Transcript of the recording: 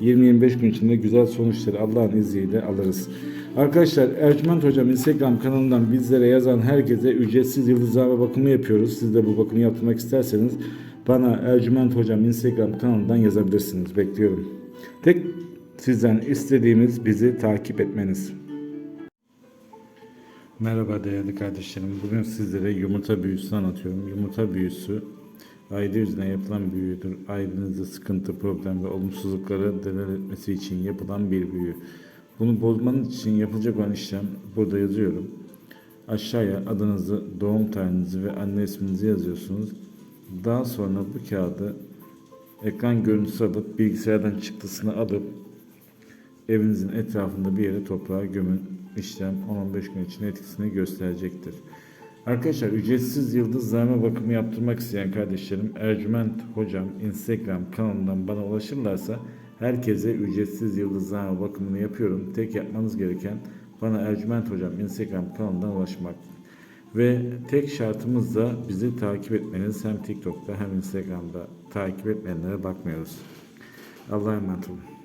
20-25 gün içinde güzel sonuçları Allah'ın izniyle alırız. Arkadaşlar Ercüment Hocam Instagram kanalından bizlere yazan herkese ücretsiz yıldızlama bakımı yapıyoruz. Siz de bu bakımı yaptırmak isterseniz bana Ercüment Hocam Instagram kanalından yazabilirsiniz. Bekliyorum. Tek sizden istediğimiz bizi takip etmeniz. Merhaba değerli kardeşlerim. Bugün sizlere yumurta büyüsü anlatıyorum. Yumurta büyüsü aile yüzünden yapılan büyüdür. Ailenizde sıkıntı, problem ve olumsuzlukları delal etmesi için yapılan bir büyü. Bunu bozmanız için yapılacak olan işlem burada yazıyorum. Aşağıya adınızı, doğum tarihinizi ve anne isminizi yazıyorsunuz. Daha sonra bu kağıdı ekran görüntüsü alıp bilgisayardan çıktısını alıp evinizin etrafında bir yere toprağa gömün. İşlem 10-15 gün içinde etkisini gösterecektir. Arkadaşlar ücretsiz yıldız zarma bakımı yaptırmak isteyen kardeşlerim Ercüment Hocam Instagram kanalından bana ulaşırlarsa herkese ücretsiz yıldız zarma bakımını yapıyorum. Tek yapmanız gereken bana Ercüment Hocam Instagram kanalından ulaşmak. Ve tek şartımız da bizi takip etmeniz hem TikTok'ta hem Instagram'da takip etmeyenlere bakmıyoruz. Allah'a emanet olun.